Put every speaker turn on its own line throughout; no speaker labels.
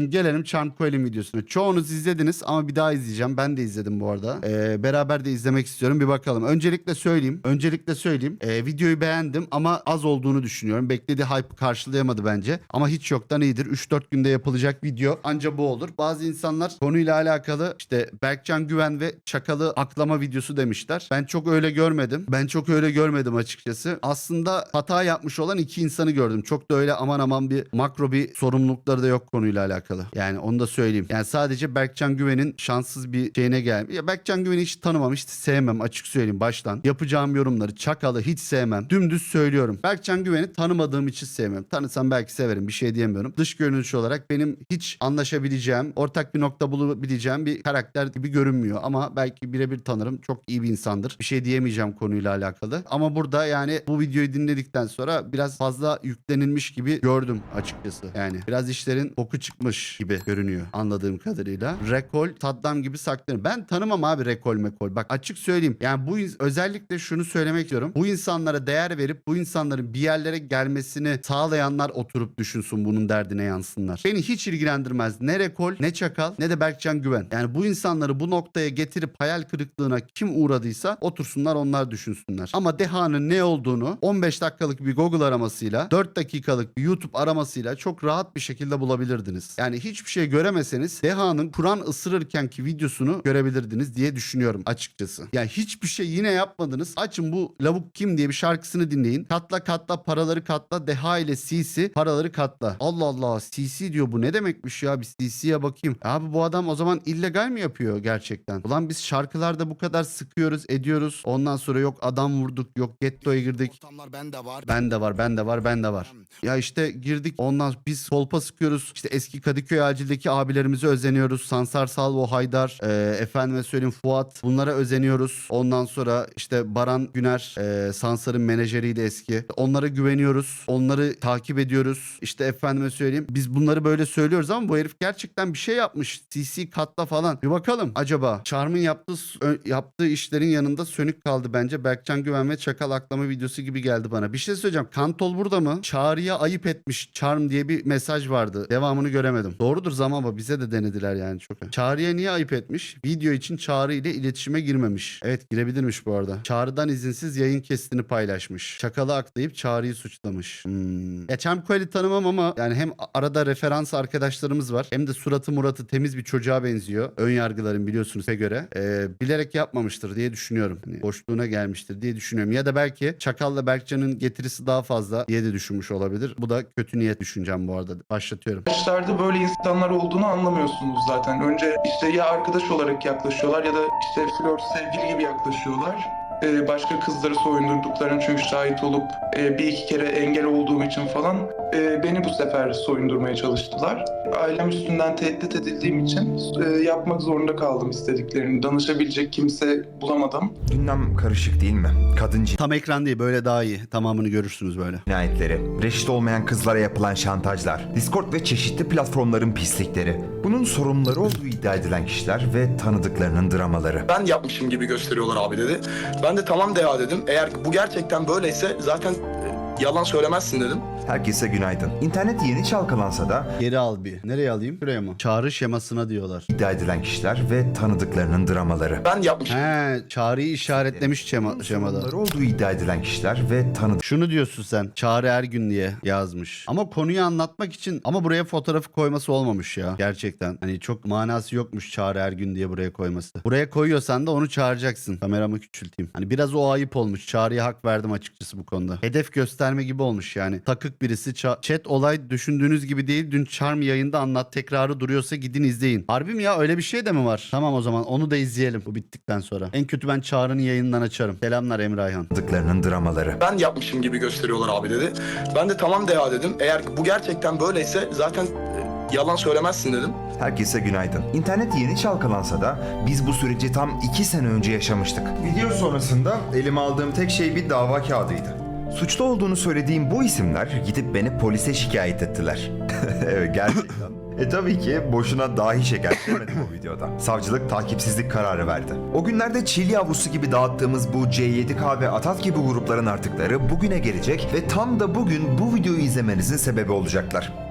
Gelelim Charm Coel'in videosuna. Çoğunuz izlediniz ama bir daha izleyeceğim. Ben de izledim bu arada. Ee, beraber de izlemek istiyorum. Bir bakalım. Öncelikle söyleyeyim. Öncelikle söyleyeyim. Ee, videoyu beğendim ama az olduğunu düşünüyorum. Beklediği hype karşılayamadı bence. Ama hiç yoktan iyidir. 3-4 günde yapılacak video anca bu olur. Bazı insanlar konuyla alakalı işte Berkcan Güven ve Çakal'ı aklama videosu demişler. Ben çok öyle görmedim. Ben çok öyle görmedim açıkçası. Aslında hata yapmış olan iki insanı gördüm. Çok da öyle aman aman bir makro bir sorumlulukları da yok konuyla alakalı. Yani onu da söyleyeyim. Yani sadece Berkcan Güven'in şanssız bir şeyine gelmiş. Ya Berkcan Güven'i hiç tanımam, hiç sevmem açık söyleyeyim baştan. Yapacağım yorumları, Çakal'ı hiç sevmem. Dümdüz söylüyorum. Berkcan Güven'i tanımadığım için sevmem. Tanısam belki severim bir şey diyemiyorum. Dış görünüş olarak benim hiç anlaşabileceğim, ortak bir nokta bulabileceğim bir karakter gibi görünmüyor. Ama belki birebir tanırım. Çok iyi bir insandır. Bir şey diyemeyeceğim konuyla alakalı. Ama burada yani bu videoyu dinledikten sonra biraz fazla yüklenilmiş gibi gördüm açıkçası. Yani biraz işlerin koku çıkmış gibi görünüyor anladığım kadarıyla. Rekol Saddam gibi saklanıyor. Ben tanımam abi rekol mekol. Bak açık söyleyeyim. Yani bu özellikle şunu söylemek istiyorum. Bu insanlara değer verip bu insanların bir yerlere gelmesini sağlayanlar oturup düşünsün bunun derdine yansınlar. Beni hiç ilgilendirmez. Ne rekol ne çakal ne de Berkcan Güven. Yani bu insanları bu noktaya getirip hayal kırıklığına kim uğradıysa otursunlar onlar düşünsünler. Ama dehanın ne olduğunu 15 dakikalık bir Google aramasıyla 4 dakikalık bir YouTube aramasıyla çok rahat bir şekilde bulabilirdiniz. Yani hiçbir şey göremeseniz dehanın Kur'an ısırırkenki videosunu görebilirdiniz diye düşünüyorum açıkçası. Yani hiçbir şey yine yapmadınız. Açın bu lavuk kim diye bir şarkısını dinleyin. Katla katla paraları katla deha ile CC paraları katla. Allah Allah CC diyor bu ne demekmiş ya bir CC'ye bakayım. Abi bu adam o zaman illegal mi yapıyor gerçekten? Ulan biz şarkılarda bu kadar sıkıyoruz ediyoruz. Ondan sonra yok adam vurduk yok gettoya girdik.
Ortamlar bende var.
Ben de var, ben de var, ben de var. Ya işte girdik ondan biz kolpa sıkıyoruz. İşte eski Kadıköy acildeki abilerimize özeniyoruz. Sansar Salvo, Haydar, e, efendime söyleyeyim Fuat. Bunlara özeniyoruz. Ondan sonra işte Baran Güner, e, Sansar'ın menajeriydi eski. Onlara güveniyoruz. Onları takip ediyoruz. İşte efendime söyleyeyim. Biz bunları böyle söylüyoruz ama bu herif gerçekten bir şey yapmış. CC katla falan. Bir bakalım acaba. Charm'ın yaptığı, yaptığı işlerin yanında sönük kaldı bence. Berkcan Güven ve Çakal aklama videosu gibi geldi bana. Bir şey söyleyeceğim. Kantol burada mı? Çağrı'ya ayıp etmiş Charm diye bir mesaj vardı. Devamını göremedim. Doğrudur zaman ama bize de denediler yani çok. Çağrı'ya niye ayıp etmiş? Video için Çağrı ile iletişime girmemiş. Evet girebilirmiş bu arada. Çağrı'dan izinsiz yayın kestini paylaşmış. Çakalı aklayıp Çağrı'yı suçlamış. Hmm. Ya Charm Coel'i tanımam ama yani hem arada referans arkadaşlarımız var. Hem de suratı muratı temiz bir çocuğa benziyor. Ön yargıların biliyorsunuz göre. Ee, bilerek yapmamıştır diye düşünüyorum. Hani boşluğuna gelmiştir diye düşünüyorum. Ya da belki Çakal'la Berkcan'ın getirisi daha fazla diye de düşünmüş olabilir. Bu da kötü niyet düşüncem bu arada. Başlatıyorum.
Başlarda böyle insanlar olduğunu anlamıyorsunuz zaten. Önce işte ya arkadaş olarak yaklaşıyorlar ya da işte flört sevgili gibi yaklaşıyorlar. Ee, başka kızları soyundurduklarını çünkü şahit olup e, bir iki kere engel olduğum için falan e, beni bu sefer soyundurmaya çalıştılar. Ailem üstünden tehdit edildiğim için e, yapmak zorunda kaldım istediklerini. Danışabilecek kimse bulamadım.
Gündem karışık değil mi? Kadın
Tam ekran değil böyle daha iyi. Tamamını görürsünüz böyle.
cinayetleri, reşit olmayan kızlara yapılan şantajlar, Discord ve çeşitli platformların pislikleri, bunun sorumluları olduğu iddia edilen kişiler ve tanıdıklarının dramaları.
ben yapmışım gibi gösteriyorlar abi dedi. Ben de tamam Deha dedim. Eğer bu gerçekten böyleyse zaten yalan söylemezsin dedim.
Herkese günaydın. İnternet yeni çalkalansa da
Geri al bir. Nereye alayım? Şuraya mı? Çağrı şemasına diyorlar.
iddia edilen kişiler ve tanıdıklarının dramaları.
Ben yapmışım
He, çağrıyı işaretlemiş şema, şemada.
Sorumluları olduğu iddia edilen kişiler ve tanıdık
Şunu diyorsun sen. Çağrı Ergün diye yazmış. Ama konuyu anlatmak için ama buraya fotoğrafı koyması olmamış ya. Gerçekten. Hani çok manası yokmuş Çağrı Ergün diye buraya koyması. Buraya koyuyorsan da onu çağıracaksın. Kameramı küçülteyim. Hani biraz o ayıp olmuş. Çağrı'ya hak verdim açıkçası bu konuda. Hedef gösterme gibi olmuş yani. Takık birisi. ça- Chat olay düşündüğünüz gibi değil. Dün Charm yayında anlat. Tekrarı duruyorsa gidin izleyin. Harbi mi ya? Öyle bir şey de mi var? Tamam o zaman onu da izleyelim. Bu bittikten sonra. En kötü ben Çağrı'nın yayından açarım. Selamlar Emre Ayhan.
tanıdıklarının dramaları.
ben yapmışım gibi gösteriyorlar abi dedi. Ben de tamam Deha dedim. Eğer bu gerçekten böyleyse zaten e, yalan söylemezsin dedim.
Herkese günaydın. İnternet yeni çalkalansa da biz bu süreci tam iki sene önce yaşamıştık. Video sonrasında elime aldığım tek şey bir dava kağıdıydı. Suçlu olduğunu söylediğim bu isimler gidip beni polise şikayet ettiler. evet gerçekten. E tabii ki boşuna dahi şeker demedim o videoda. Savcılık takipsizlik kararı verdi. O günlerde çil yavrusu gibi dağıttığımız bu C7K ve Atat gibi grupların artıkları bugüne gelecek ve tam da bugün bu videoyu izlemenizin sebebi olacaklar.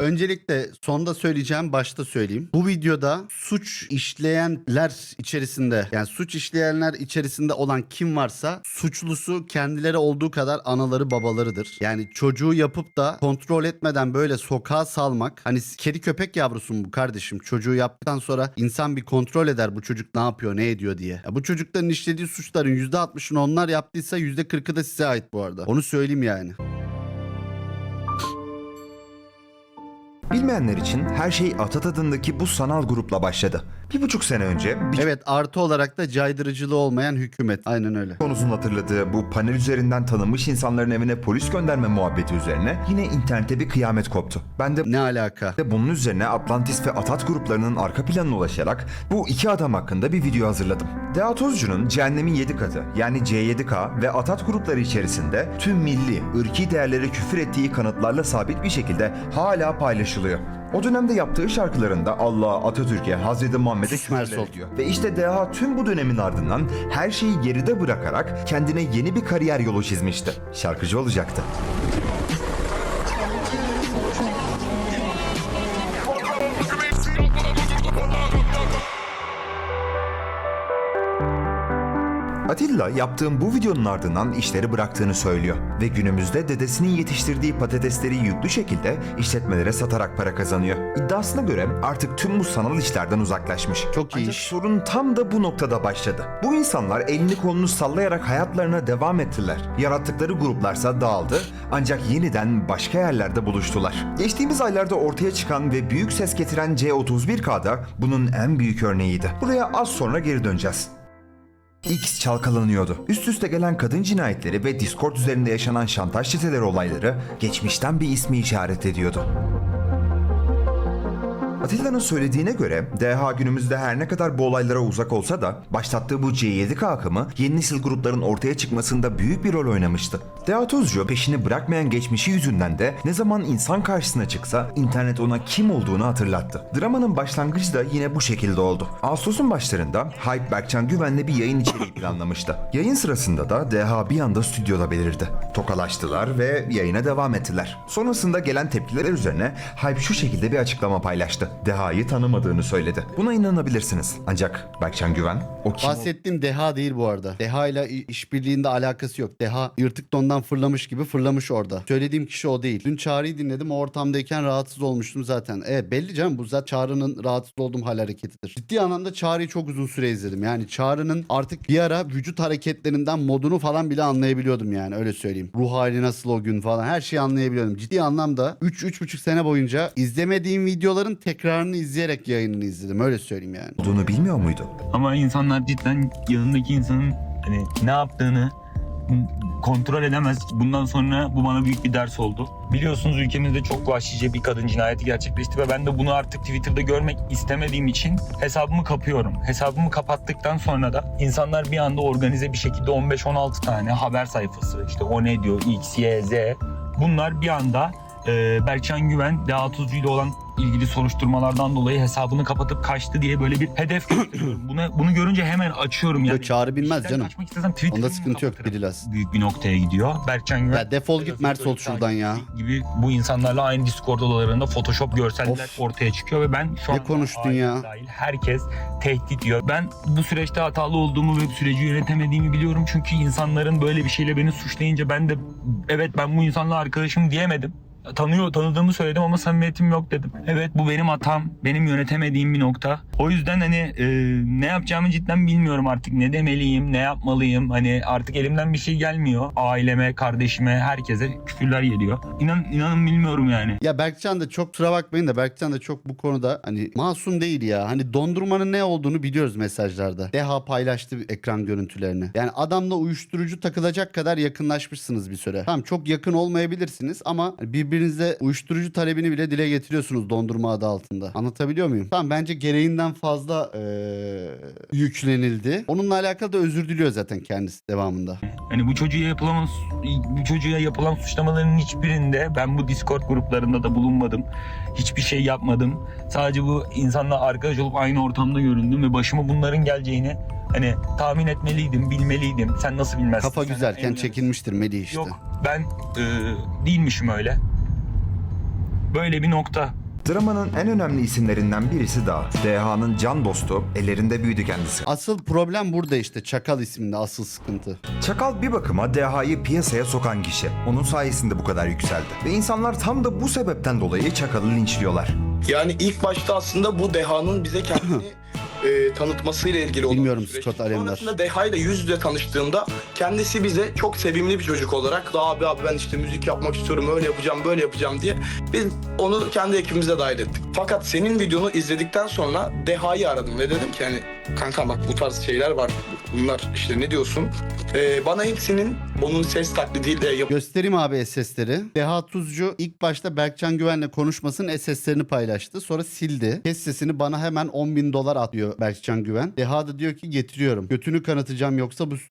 Öncelikle sonda söyleyeceğim başta söyleyeyim. Bu videoda suç işleyenler içerisinde yani suç işleyenler içerisinde olan kim varsa suçlusu kendileri olduğu kadar anaları babalarıdır. Yani çocuğu yapıp da kontrol etmeden böyle sokağa salmak hani kedi köpek yavrusu mu bu kardeşim çocuğu yaptıktan sonra insan bir kontrol eder bu çocuk ne yapıyor ne ediyor diye. Ya bu çocukların işlediği suçların %60'ını onlar yaptıysa %40'ı da size ait bu arada. Onu söyleyeyim yani.
Bilmeyenler için her şey Atat adındaki bu sanal grupla başladı. Bir buçuk sene önce bir
Evet artı olarak da caydırıcılığı olmayan hükümet. Aynen öyle.
konusunu hatırladığı bu panel üzerinden tanınmış insanların evine polis gönderme muhabbeti üzerine yine internette bir kıyamet koptu. Ben de
Ne alaka?
de bunun üzerine Atlantis ve Atat gruplarının arka planına ulaşarak bu iki adam hakkında bir video hazırladım. Dea Tozcu'nun Cehennemin 7 katı yani C7K ve Atat grupları içerisinde tüm milli, ırki değerlere küfür ettiği kanıtlarla sabit bir şekilde hala paylaşılıyor. O dönemde yaptığı şarkılarında Allah'a, Atatürk'e, Hazreti Muhammed'e küfürler ediyor. Ve işte Deha tüm bu dönemin ardından her şeyi geride bırakarak kendine yeni bir kariyer yolu çizmişti. Şarkıcı olacaktı. Atilla yaptığım bu videonun ardından işleri bıraktığını söylüyor ve günümüzde dedesinin yetiştirdiği patatesleri yüklü şekilde işletmelere satarak para kazanıyor. İddiasına göre artık tüm bu sanal işlerden uzaklaşmış.
Çok iyi
Ancak
iş.
sorun tam da bu noktada başladı. Bu insanlar elini kolunu sallayarak hayatlarına devam ettiler. Yarattıkları gruplarsa dağıldı ancak yeniden başka yerlerde buluştular. Geçtiğimiz aylarda ortaya çıkan ve büyük ses getiren C31K'da bunun en büyük örneğiydi. Buraya az sonra geri döneceğiz. X çalkalanıyordu. Üst üste gelen kadın cinayetleri ve Discord üzerinde yaşanan şantaj çeteleri olayları geçmişten bir ismi işaret ediyordu. Atilla'nın söylediğine göre DH günümüzde her ne kadar bu olaylara uzak olsa da başlattığı bu C7K akımı yeni nesil grupların ortaya çıkmasında büyük bir rol oynamıştı. DH Tuzcu peşini bırakmayan geçmişi yüzünden de ne zaman insan karşısına çıksa internet ona kim olduğunu hatırlattı. Dramanın başlangıcı da yine bu şekilde oldu. Ağustos'un başlarında Hype Berkcan Güven'le bir yayın içeriği planlamıştı. Yayın sırasında da DH bir anda stüdyoda belirdi. Tokalaştılar ve yayına devam ettiler. Sonrasında gelen tepkiler üzerine Hype şu şekilde bir açıklama paylaştı. DH'yı tanımadığını söyledi. Buna inanabilirsiniz. Ancak Berkcan Güven o kim
Bahsettiğim Deha değil bu arada. Deha ile işbirliğinde alakası yok. Deha yırtık dondan fırlamış gibi fırlamış orada. Söylediğim kişi o değil. Dün Çağrı'yı dinledim. O ortamdayken rahatsız olmuştum zaten. Evet belli canım bu zaten Çağrı'nın rahatsız olduğum hal hareketidir. Ciddi anlamda Çağrı'yı çok uzun süre izledim. Yani Çağrı'nın artık bir ara vücut hareketlerinden modunu falan bile anlayabiliyordum yani öyle söyleyeyim. Ruh hali nasıl o gün falan her şeyi anlayabiliyordum. Ciddi anlamda 3-3,5 sene boyunca izlemediğim videoların tekrarını izleyerek yayınını izledim. Öyle söyleyeyim yani.
olduğunu bilmiyor muydu?
Ama insanlar cidden yanındaki insanın hani ne yaptığını kontrol edemez. Bundan sonra bu bana büyük bir ders oldu. Biliyorsunuz ülkemizde çok vahşice bir kadın cinayeti gerçekleşti ve ben de bunu artık Twitter'da görmek istemediğim için hesabımı kapıyorum. Hesabımı kapattıktan sonra da insanlar bir anda organize bir şekilde 15-16 tane haber sayfası işte o ne diyor X, Y, Z bunlar bir anda e, Berkcan Güven Deha Tuzcu ile olan ilgili soruşturmalardan dolayı hesabını kapatıp kaçtı diye böyle bir hedef gösteriyorum. Bunu, bunu görünce hemen açıyorum yani.
Yok, Çağrı bilmez canım.
Kaçmak istesem
Onda sıkıntı yok. Bililaz.
Büyük bir noktaya gidiyor. Berkcan Güven
Ya defol git Mert ol şuradan ya.
gibi bu insanlarla aynı Discord odalarında Photoshop görseller
Of.
ortaya çıkıyor ve ben şu
Ne
an
konuştun ya?
dahil herkes tehdit diyor. Ben bu süreçte hatalı olduğumu ve süreci yönetemediğimi biliyorum çünkü insanların böyle bir şeyle beni suçlayınca ben de evet ben bu insanla arkadaşım diyemedim. Tanıyor, tanıdığımı söyledim ama samimiyetim yok dedim. Evet bu benim hatam, benim yönetemediğim bir nokta. O yüzden hani e, ne yapacağımı cidden bilmiyorum artık. Ne demeliyim, ne yapmalıyım. Hani artık elimden bir şey gelmiyor. Aileme, kardeşime, herkese küfürler geliyor. İnan, inanın bilmiyorum yani.
Ya Berkcan da çok kusura bakmayın da Berkcan da çok bu konuda hani masum değil ya. Hani dondurmanın ne olduğunu biliyoruz mesajlarda. Deha paylaştı ekran görüntülerini. Yani adamla uyuşturucu takılacak kadar yakınlaşmışsınız bir süre. Tamam çok yakın olmayabilirsiniz ama birbirinizle uyuşturucu talebini bile dile getiriyorsunuz dondurma adı altında. Anlatabiliyor muyum? Tamam bence gereğinden fazla eee, yüklenildi. Onunla alakalı da özür diliyor zaten kendisi devamında.
Hani bu çocuğa yapılan bu çocuğa yapılan suçlamaların hiçbirinde ben bu Discord gruplarında da bulunmadım. Hiçbir şey yapmadım. Sadece bu insanla arkadaş olup aynı ortamda göründüm ve başıma bunların geleceğini hani tahmin etmeliydim, bilmeliydim. Sen nasıl bilmezsin?
Kafa
Sen
güzelken
en-
çekilmiştir Melih işte.
Yok ben e, değilmişim öyle. Böyle bir nokta.
Dramanın en önemli isimlerinden birisi daha. DH'nın can dostu, ellerinde büyüdü kendisi.
Asıl problem burada işte Çakal isminde asıl sıkıntı.
Çakal bir bakıma DH'yı piyasaya sokan kişi. Onun sayesinde bu kadar yükseldi. Ve insanlar tam da bu sebepten dolayı Çakal'ı linçliyorlar.
Yani ilk başta aslında bu dehanın bize kendini e, tanıtmasıyla ilgili olan
Bilmiyorum
süreç.
Scott Alemdar.
Sonrasında Deha ile yüz yüze tanıştığımda kendisi bize çok sevimli bir çocuk olarak da abi abi ben işte müzik yapmak istiyorum öyle yapacağım böyle yapacağım diye biz onu kendi ekibimize dahil ettik. Fakat senin videonu izledikten sonra Deha'yı aradım ve dedim ki hani kanka bak bu tarz şeyler var bunlar işte ne diyorsun? E, bana hepsinin onun ses taklidiyle yap
Göstereyim abi SS'leri. Deha Tuzcu ilk başta Berkcan Güven'le konuşmasının SS'lerini paylaştı. Sonra sildi. Kes sesini bana hemen 10 bin dolar atıyor Berkcan Güven. Deha da diyor ki getiriyorum. Götünü kanatacağım yoksa bu s-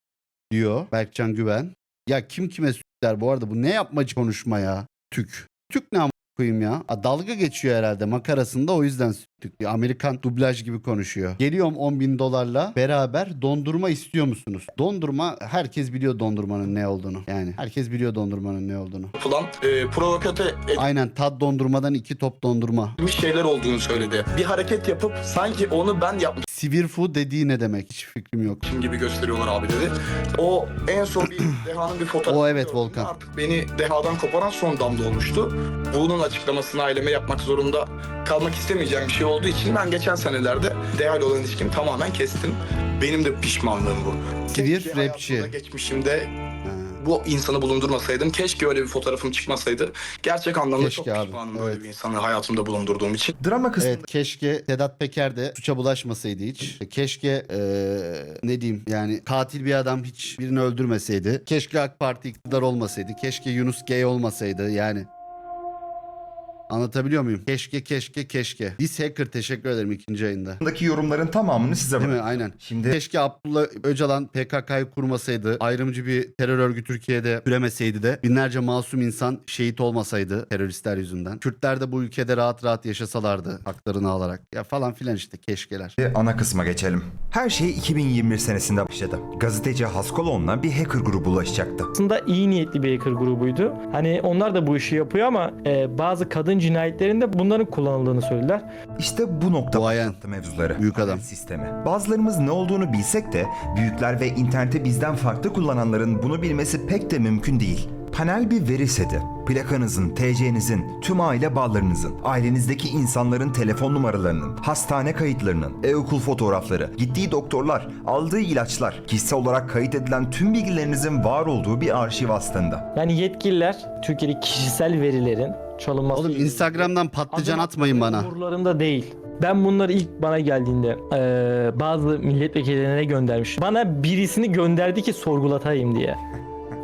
diyor Berkcan Güven. Ya kim kime s**ler bu arada bu ne yapmacı konuşma ya. Tük. Tük ne koyayım ya. A, dalga geçiyor herhalde makarasında o yüzden s**tük diyor. Amerikan dublaj gibi konuşuyor. Geliyorum 10 bin dolarla beraber dondurma istiyor musunuz? Dondurma herkes biliyor dondurmanın ne olduğunu. Yani herkes biliyor dondurmanın ne olduğunu.
yapılan e, provokatöre
Aynen tad dondurmadan iki top dondurma.
edilmiş şeyler olduğunu söyledi. Bir hareket yapıp sanki onu ben yapmışım
Sivirfu dediği ne demek? Hiç fikrim yok.
gibi gösteriyorlar abi dedi. O en son bir Deha'nın bir fotoğrafı.
O evet. Volkan.
Artık beni Deha'dan koparan son damla olmuştu. Bunun açıklamasını aileme yapmak zorunda kalmak istemeyeceğim bir şey olduğu için ben geçen senelerde Deha ile olan ilişkimi tamamen kestim. Benim de pişmanlığım bu.
Sivir rapçi.
Geçmişimde. Bu insanı bulundurmasaydım. Keşke öyle bir fotoğrafım çıkmasaydı. Gerçek anlamda
Keşke
çok
abi,
pişmanım
evet.
böyle bir insanı hayatımda bulundurduğum için.
Drama kısmı
Evet keşke Sedat Peker de suça bulaşmasaydı hiç. Keşke eee, ne diyeyim yani katil bir adam hiç birini öldürmeseydi. Keşke AK Parti iktidar olmasaydı. Keşke Yunus gay olmasaydı yani. Anlatabiliyor muyum? Keşke keşke keşke. Dis Hacker teşekkür ederim ikinci ayında.
Daki yorumların tamamını size
Değil mi?
bırakıyorum.
Aynen.
Şimdi
Keşke Abdullah Öcalan PKK'yı kurmasaydı, ayrımcı bir terör örgütü Türkiye'de türemeseydi de binlerce masum insan şehit olmasaydı teröristler yüzünden. Kürtler de bu ülkede rahat rahat yaşasalardı haklarını alarak. Ya falan filan işte keşkeler.
ana kısma geçelim. Her şey 2021 senesinde başladı. Gazeteci Haskoloğlu'na bir hacker grubu ulaşacaktı.
aslında iyi niyetli bir hacker grubuydu. Hani onlar da bu işi yapıyor ama e, bazı kadın cinayetlerinde bunların kullanıldığını söylediler.
İşte bu nokta
Duayen.
başlattı mevzuları.
Büyük adam.
Sistemi. Bazılarımız ne olduğunu bilsek de büyükler ve interneti bizden farklı kullananların bunu bilmesi pek de mümkün değil. Panel bir veri seti. Plakanızın, TC'nizin, tüm aile bağlarınızın, ailenizdeki insanların telefon numaralarının, hastane kayıtlarının, e-okul fotoğrafları, gittiği doktorlar, aldığı ilaçlar, kişisel olarak kayıt edilen tüm bilgilerinizin var olduğu bir arşiv aslında.
Yani yetkililer Türkiye'deki kişisel verilerin çalınması...
Oğlum Instagram'dan patlıcan atmayın bana.
Umurlarında değil. Ben bunları ilk bana geldiğinde e, bazı milletvekillerine göndermiş. Bana birisini gönderdi ki sorgulatayım diye.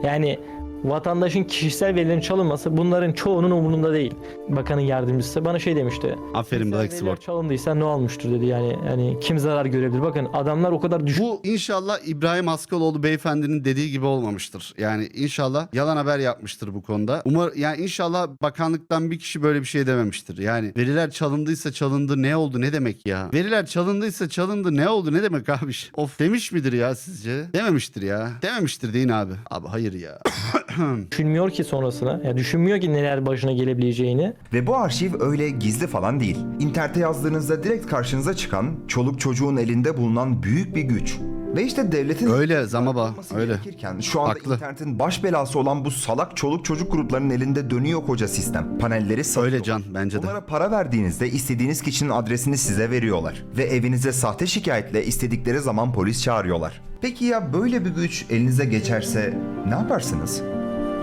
Yani vatandaşın kişisel verilerin çalınması bunların çoğunun umurunda değil. Bakanın yardımcısı bana şey demişti.
Aferin Black Sword.
çalındıysa ne olmuştur dedi yani. Yani kim zarar görebilir? Bakın adamlar o kadar düşük
Bu inşallah İbrahim Askaloğlu beyefendinin dediği gibi olmamıştır. Yani inşallah yalan haber yapmıştır bu konuda. Umar yani inşallah bakanlıktan bir kişi böyle bir şey dememiştir. Yani veriler çalındıysa çalındı ne oldu ne demek ya? Veriler çalındıysa çalındı ne oldu ne demek abi? Of demiş midir ya sizce? Dememiştir ya. Dememiştir deyin abi. Abi hayır ya.
düşünmüyor ki sonrasına. Ya düşünmüyor ki neler başına gelebileceğini.
Ve bu arşiv öyle gizli falan değil. İnternete yazdığınızda direkt karşınıza çıkan, çoluk çocuğun elinde bulunan büyük bir güç. Ve işte devletin
Öyle Zamaba öyle.
şu anda
Haklı.
internetin baş belası olan bu salak çoluk çocuk gruplarının elinde dönüyor koca sistem. Panelleri satıyor.
Öyle Can bence de.
Onlara para verdiğinizde istediğiniz kişinin adresini size veriyorlar. Ve evinize sahte şikayetle istedikleri zaman polis çağırıyorlar. Peki ya böyle bir güç elinize geçerse ne yaparsınız?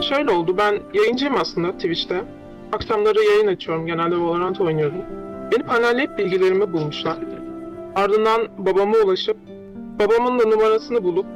Şöyle oldu, ben yayıncıyım aslında Twitch'te. Akşamları yayın açıyorum, genelde Valorant oynuyorum. Beni panelleyip bilgilerimi bulmuşlar. Ardından babama ulaşıp, babamın da numarasını bulup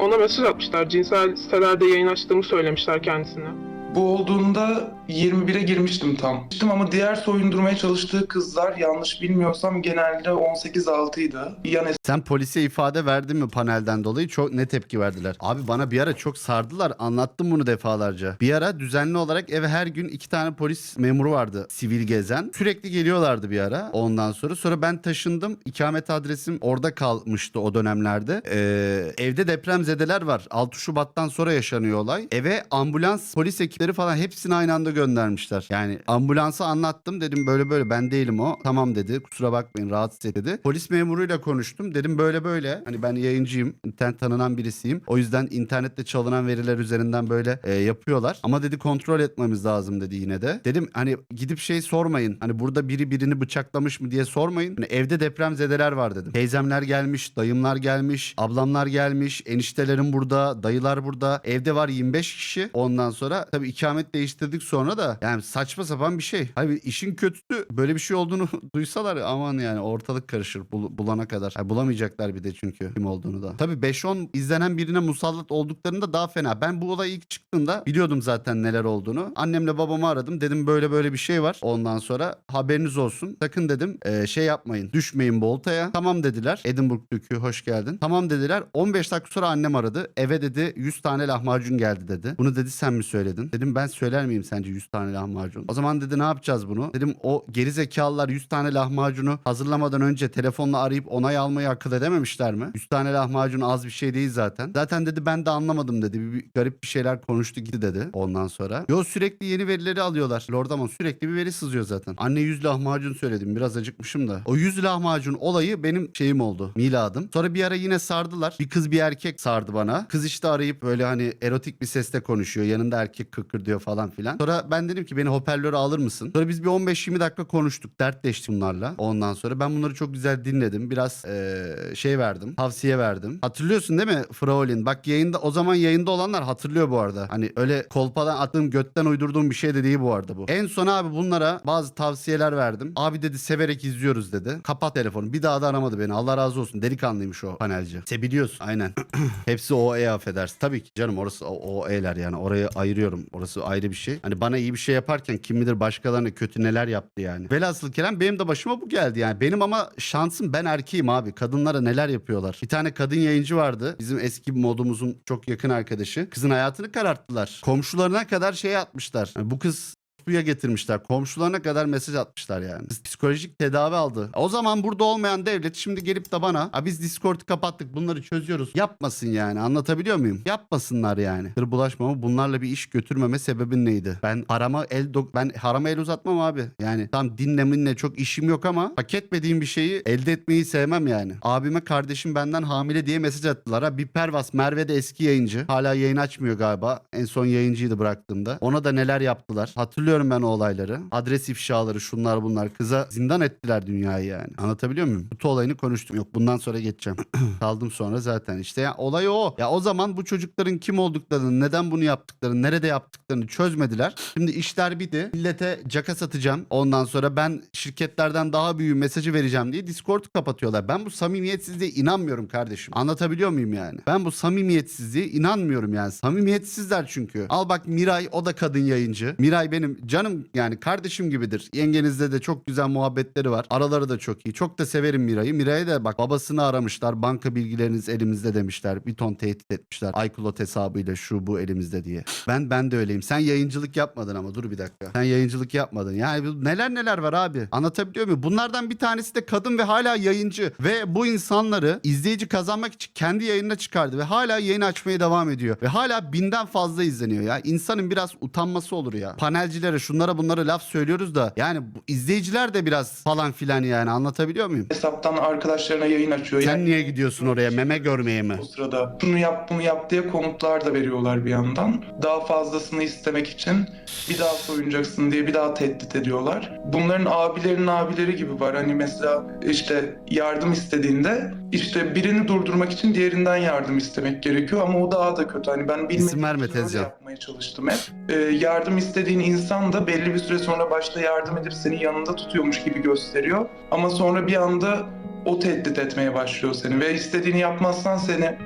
ona mesaj atmışlar. Cinsel sitelerde yayın açtığımı söylemişler kendisine.
Bu olduğunda 21'e girmiştim tam. Ama diğer soyundurmaya çalıştığı kızlar yanlış bilmiyorsam genelde 18-6'ydı. Yan
Sen polise ifade verdin mi panelden dolayı? Çok ne tepki verdiler? Abi bana bir ara çok sardılar. Anlattım bunu defalarca. Bir ara düzenli olarak eve her gün iki tane polis memuru vardı. Sivil gezen. Sürekli geliyorlardı bir ara. Ondan sonra. Sonra ben taşındım. İkamet adresim orada kalmıştı o dönemlerde. Ee, evde depremzedeler var. 6 Şubat'tan sonra yaşanıyor olay. Eve ambulans, polis ekipleri falan hepsini aynı anda göndermişler. Yani ambulansa anlattım dedim böyle böyle ben değilim o. Tamam dedi kusura bakmayın rahatsız et dedi. Polis memuruyla konuştum dedim böyle böyle hani ben yayıncıyım internet tanınan birisiyim. O yüzden internette çalınan veriler üzerinden böyle e, yapıyorlar. Ama dedi kontrol etmemiz lazım dedi yine de. Dedim hani gidip şey sormayın. Hani burada biri birini bıçaklamış mı diye sormayın. Hani evde depremzedeler var dedim. Teyzemler gelmiş, dayımlar gelmiş, ablamlar gelmiş, eniştelerim burada, dayılar burada. Evde var 25 kişi. Ondan sonra tabii ikamet değiştirdik sonra da yani saçma sapan bir şey. Hani işin kötüsü böyle bir şey olduğunu duysalar aman yani ortalık karışır bul- bulana kadar. Yani bulamayacaklar bir de çünkü kim olduğunu da. Tabii 5-10 izlenen birine musallat olduklarında daha fena. Ben bu olay ilk çıktığında biliyordum zaten neler olduğunu. Annemle babamı aradım. Dedim böyle böyle bir şey var. Ondan sonra haberiniz olsun. Sakın dedim e, şey yapmayın. Düşmeyin bu oltaya. Tamam dediler. Edinburgh Dükü hoş geldin. Tamam dediler. 15 dakika sonra annem aradı. Eve dedi 100 tane lahmacun geldi dedi. Bunu dedi sen mi söyledin? Dedim ben söyler miyim sence 100 tane lahmacun? O zaman dedi ne yapacağız bunu? Dedim o geri zekalılar 100 tane lahmacunu hazırlamadan önce telefonla arayıp onay almayı akıl edememişler mi? 100 tane lahmacun az bir şey değil zaten. Zaten dedi ben de anlamadım dedi. Bir, bir garip bir şeyler konuştu gitti dedi ondan sonra. Yo sürekli yeni verileri alıyorlar. Lordamon sürekli bir veri sızıyor zaten. Anne 100 lahmacun söyledim. Biraz acıkmışım da. O 100 lahmacun olayı benim şeyim oldu. Miladım. Sonra bir ara yine sardılar. Bir kız bir erkek sardı bana. Kız işte arayıp böyle hani erotik bir sesle konuşuyor. Yanında erkek kıkır diyor falan filan. Sonra ben dedim ki beni hoparlöre alır mısın? Sonra biz bir 15-20 dakika konuştuk. Dertleştik bunlarla. Ondan sonra ben bunları çok güzel dinledim. Biraz eee, şey verdim. Tavsiye verdim. Hatırlıyorsun değil mi Fraulin? Bak yayında o zaman yayında olanlar hatırlıyor bu arada. Hani öyle kolpadan attığım götten uydurduğum bir şey de değil bu arada bu. En son abi bunlara bazı tavsiyeler verdim. Abi dedi severek izliyoruz dedi. Kapat telefonu. Bir daha da aramadı beni. Allah razı olsun. Delikanlıymış o panelci. Sebiliyorsun. Aynen. Hepsi o e affedersin. Tabii ki canım orası o, o e'ler yani. Orayı ayırıyorum. Orası ayrı bir şey. Hani bana iyi bir şey yaparken kim bilir başkalarına kötü neler yaptı yani. Velhasıl kelam benim de başıma bu geldi yani. Benim ama şansım ben erkeğim abi. Kadınlara neler yapıyorlar. Bir tane kadın yayıncı vardı. Bizim eski modumuzun çok yakın arkadaşı. Kızın hayatını kararttılar. Komşularına kadar şey atmışlar. Yani bu kız suya getirmişler. Komşularına kadar mesaj atmışlar yani. Psikolojik tedavi aldı. O zaman burada olmayan devlet şimdi gelip de bana "Ha biz Discord'u kapattık bunları çözüyoruz. Yapmasın yani anlatabiliyor muyum? Yapmasınlar yani. Hır bulaşmama bunlarla bir iş götürmeme sebebin neydi? Ben harama el ben harama el uzatmam abi. Yani tam dinle minle çok işim yok ama hak etmediğim bir şeyi elde etmeyi sevmem yani. Abime kardeşim benden hamile diye mesaj attılar. Ha bir pervas Merve de eski yayıncı. Hala yayın açmıyor galiba. En son yayıncıydı bıraktığımda. Ona da neler yaptılar. Hatırlıyorum ben o olayları. Adres ifşaları şunlar bunlar. Kıza zindan ettiler dünyayı yani. Anlatabiliyor muyum? Kutu olayını konuştum. Yok bundan sonra geçeceğim. Kaldım sonra zaten. İşte ya olay o. Ya o zaman bu çocukların kim olduklarını, neden bunu yaptıklarını, nerede yaptıklarını çözmediler. Şimdi işler bitti. Millete caka satacağım. Ondan sonra ben şirketlerden daha büyük mesajı vereceğim diye Discord'u kapatıyorlar. Ben bu samimiyetsizliğe inanmıyorum kardeşim. Anlatabiliyor muyum yani? Ben bu samimiyetsizliğe inanmıyorum yani. Samimiyetsizler çünkü. Al bak Miray o da kadın yayıncı. Miray benim canım yani kardeşim gibidir. Yengenizde de çok güzel muhabbetleri var. Araları da çok iyi. Çok da severim Miray'ı. Miray'ı da bak babasını aramışlar. Banka bilgileriniz elimizde demişler. Bir ton tehdit etmişler. iCloud hesabıyla şu bu elimizde diye. Ben ben de öyleyim. Sen yayıncılık yapmadın ama dur bir dakika. Sen yayıncılık yapmadın. Yani neler neler var abi. Anlatabiliyor muyum? Bunlardan bir tanesi de kadın ve hala yayıncı. Ve bu insanları izleyici kazanmak için kendi yayınına çıkardı. Ve hala yayın açmaya devam ediyor. Ve hala binden fazla izleniyor ya. İnsanın biraz utanması olur ya. Panelcilere şunlara bunlara laf söylüyoruz da. Yani bu izleyiciler de biraz falan filan yani. Anlatabiliyor muyum?
Hesaptan arkadaşlarına yayın açıyor.
Sen
Yani
niye gidiyorsun oraya? Meme görmeye mi?
o sırada şunu yap bunu yap diye komutlar da veriyorlar bir yandan. Daha fazlasını istemek için bir daha soyunacaksın diye bir daha tehdit ediyorlar. Bunların abilerinin abileri gibi var. Hani mesela işte yardım istediğinde işte birini durdurmak için diğerinden yardım istemek gerekiyor ama o daha da kötü. Hani ben bilmediğim
İsim verme Tezcan.
yapmaya çalıştım hep. Ee, yardım istediğin insan da belli bir süre sonra başta yardım edip seni yanında tutuyormuş gibi gösteriyor. Ama sonra bir anda o tehdit etmeye başlıyor seni ve istediğini yapmazsan seni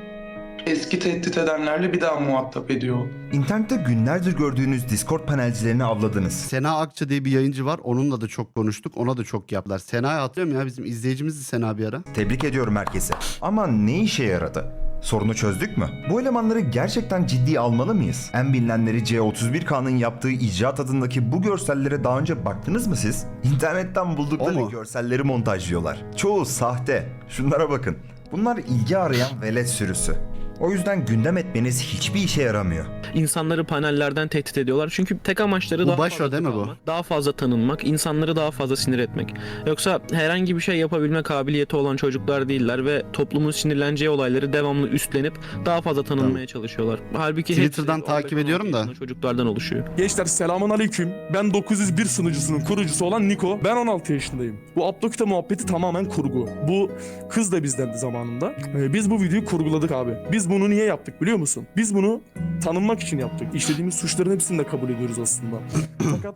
eski tehdit edenlerle bir daha muhatap ediyor.
İnternette günlerdir gördüğünüz Discord panelcilerini avladınız.
Sena Akça diye bir yayıncı var. Onunla da çok konuştuk. Ona da çok yaptılar. Sena'yı hatırlıyorum ya bizim izleyicimizdi Sena bir ara.
Tebrik ediyorum herkese. Ama ne işe yaradı? Sorunu çözdük mü? Bu elemanları gerçekten ciddiye almalı mıyız? En bilinenleri C31K'nın yaptığı icraat adındaki bu görsellere daha önce baktınız mı siz? İnternetten buldukları
mu?
görselleri montajlıyorlar. Çoğu sahte. Şunlara bakın. Bunlar ilgi arayan velet sürüsü. O yüzden gündem etmeniz hiçbir işe yaramıyor.
insanları panellerden tehdit ediyorlar. Çünkü tek amaçları
Bu
daha
başo
fazla
değil mi bu?
Daha fazla tanınmak, insanları daha fazla sinir etmek. Yoksa herhangi bir şey yapabilme kabiliyeti olan çocuklar değiller ve toplumun sinirleneceği olayları devamlı üstlenip daha fazla tanınmaya çalışıyorlar. Halbuki
Twitter'dan
15-16
takip ediyorum da.
çocuklardan oluşuyor.
Gençler selamun aleyküm. Ben 901 sunucusunun kurucusu olan Niko. Ben 16 yaşındayım. Bu Abdokita muhabbeti tamamen kurgu. Bu kız da bizdendi zamanında. Ee, biz bu videoyu kurguladık abi. Biz bunu niye yaptık biliyor musun? Biz bunu tanınmak için yaptık. İşlediğimiz suçların hepsini de kabul ediyoruz aslında. Fakat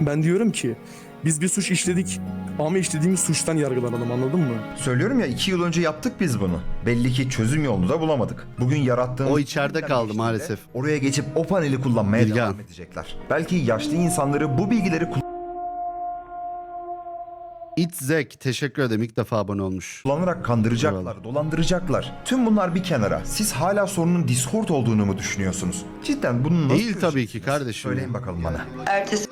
ben diyorum ki biz bir suç işledik ama işlediğimiz suçtan yargılanalım anladın mı?
Söylüyorum ya iki yıl önce yaptık biz bunu. Belli ki çözüm yolunu da bulamadık. Bugün yarattığımız...
O içeride kaldı maalesef.
Oraya geçip o paneli kullanmaya
Bilgehan.
devam edecekler. Belki yaşlı insanları bu bilgileri
Itzek teşekkür ederim ilk defa abone olmuş.
kullanarak kandıracaklar, dolandıracaklar. Tüm bunlar bir kenara. Siz hala sorunun Discord olduğunu mu düşünüyorsunuz? Cidden bunun nasıl
Değil tabii ki kardeşim.
Söyleyin bakalım bana.
Ertesi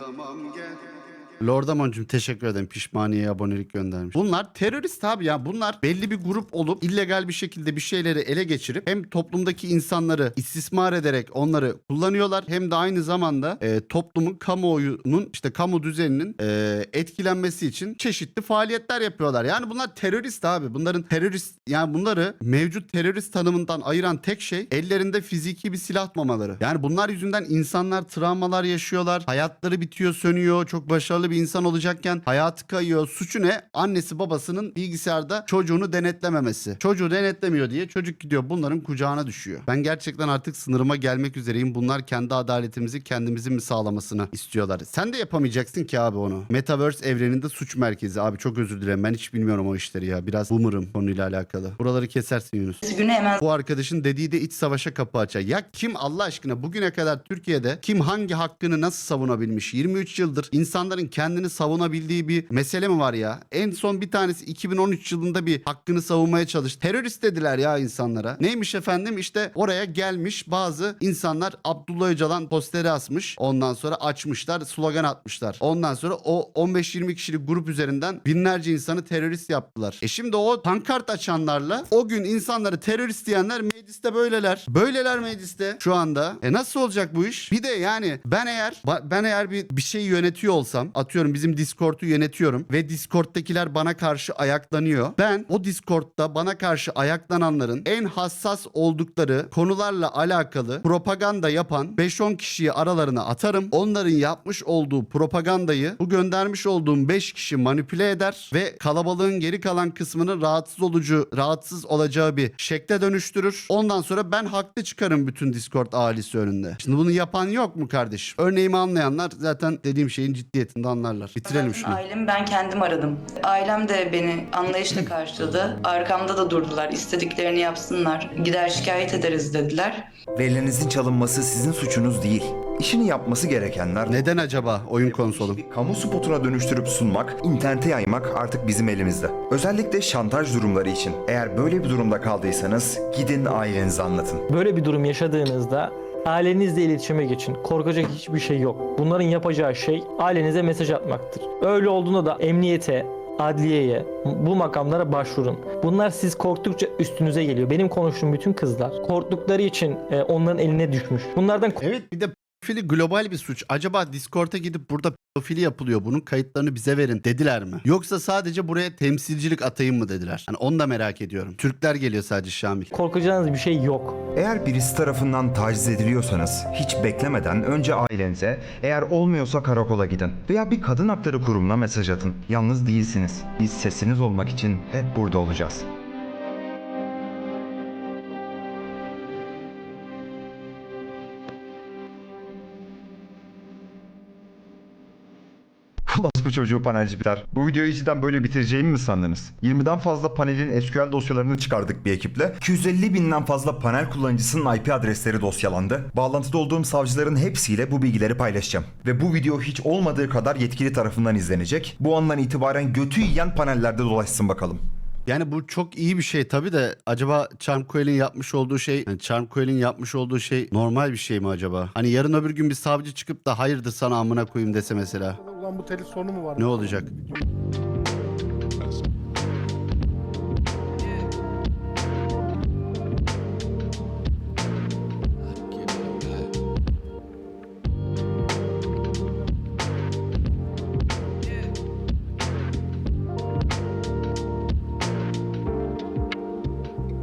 Lordamon'cum teşekkür ederim pişmaniye abonelik göndermiş. Bunlar terörist abi ya bunlar belli bir grup olup illegal bir şekilde bir şeyleri ele geçirip hem toplumdaki insanları istismar ederek onları kullanıyorlar hem de aynı zamanda e, toplumun kamuoyunun işte kamu düzeninin e, etkilenmesi için çeşitli faaliyetler yapıyorlar. Yani bunlar terörist abi. Bunların terörist yani bunları mevcut terörist tanımından ayıran tek şey ellerinde fiziki bir silah tutmamaları. Yani bunlar yüzünden insanlar travmalar yaşıyorlar. Hayatları bitiyor, sönüyor. Çok başarılı bir insan olacakken hayatı kayıyor. Suçu ne? Annesi babasının bilgisayarda çocuğunu denetlememesi. Çocuğu denetlemiyor diye çocuk gidiyor bunların kucağına düşüyor. Ben gerçekten artık sınırıma gelmek üzereyim. Bunlar kendi adaletimizi kendimizin mi sağlamasını istiyorlar. Sen de yapamayacaksın ki abi onu. Metaverse evreninde suç merkezi. Abi çok özür dilerim. Ben hiç bilmiyorum o işleri ya. Biraz boomer'ım konuyla alakalı. Buraları kesersin Yunus.
hemen
Bu arkadaşın dediği de iç savaşa kapı açar. Ya kim Allah aşkına bugüne kadar Türkiye'de kim hangi hakkını nasıl savunabilmiş? 23 yıldır insanların kendini savunabildiği bir mesele mi var ya? En son bir tanesi 2013 yılında bir hakkını savunmaya çalıştı. Terörist dediler ya insanlara. Neymiş efendim? İşte oraya gelmiş bazı insanlar Abdullah Öcalan posteri asmış. Ondan sonra açmışlar, slogan atmışlar. Ondan sonra o 15-20 kişilik grup üzerinden binlerce insanı terörist yaptılar. E şimdi o pankart açanlarla o gün insanları terörist diyenler mecliste böyleler. Böyleler mecliste şu anda. E nasıl olacak bu iş? Bir de yani ben eğer ben eğer bir bir şey yönetiyor olsam atıyorum bizim Discord'u yönetiyorum ve Discord'dakiler bana karşı ayaklanıyor. Ben o Discord'da bana karşı ayaklananların en hassas oldukları konularla alakalı propaganda yapan 5-10 kişiyi aralarına atarım. Onların yapmış olduğu propagandayı bu göndermiş olduğum 5 kişi manipüle eder ve kalabalığın geri kalan kısmını rahatsız olucu, rahatsız olacağı bir şekle dönüştürür. Ondan sonra ben haklı çıkarım bütün Discord ailesi önünde. Şimdi bunu yapan yok mu kardeşim? Örneğimi anlayanlar zaten dediğim şeyin ciddiyetinde anlarlar. Bitirelim şunu.
ailemi ben kendim aradım. Ailem de beni anlayışla karşıladı. Arkamda da durdular. İstediklerini yapsınlar. Gider şikayet ederiz dediler.
Verilerinizin çalınması sizin suçunuz değil. İşini yapması gerekenler
Neden acaba oyun konsolu?
bir kamu spotuna dönüştürüp sunmak, internete yaymak artık bizim elimizde. Özellikle şantaj durumları için. Eğer böyle bir durumda kaldıysanız gidin ailenize anlatın.
Böyle bir durum yaşadığınızda ailenizle iletişime geçin. Korkacak hiçbir şey yok. Bunların yapacağı şey ailenize mesaj atmaktır. Öyle olduğunda da emniyete, adliyeye, bu makamlara başvurun. Bunlar siz korktukça üstünüze geliyor. Benim konuştuğum bütün kızlar korktukları için e, onların eline düşmüş. Bunlardan
Evet bir de pedofili global bir suç. Acaba Discord'a gidip burada pedofili yapılıyor. Bunun kayıtlarını bize verin dediler mi? Yoksa sadece buraya temsilcilik atayım mı dediler? Hani onu da merak ediyorum. Türkler geliyor sadece Şamil.
korkacağınız bir şey yok.
Eğer birisi tarafından taciz ediliyorsanız hiç beklemeden önce ailenize, eğer olmuyorsa karakola gidin. Veya bir kadın hakları kurumuna mesaj atın. Yalnız değilsiniz. Biz sesiniz olmak için hep burada olacağız. Bu çocuğu panelciler. Bu videoyu cidden böyle bitireceğimi mi sandınız? 20'den fazla panelin SQL dosyalarını çıkardık bir ekiple. 250 binden fazla panel kullanıcısının IP adresleri dosyalandı. Bağlantıda olduğum savcıların hepsiyle bu bilgileri paylaşacağım. Ve bu video hiç olmadığı kadar yetkili tarafından izlenecek. Bu andan itibaren götü yiyen panellerde dolaşsın bakalım.
Yani bu çok iyi bir şey tabii de acaba Charm Coel'in yapmış olduğu şey, yani Charm Coel'in yapmış olduğu şey normal bir şey mi acaba? Hani yarın öbür gün bir savcı çıkıp da hayırdır sana amına koyayım dese mesela.
Ulan bu sonu mu var?
Ne olacak?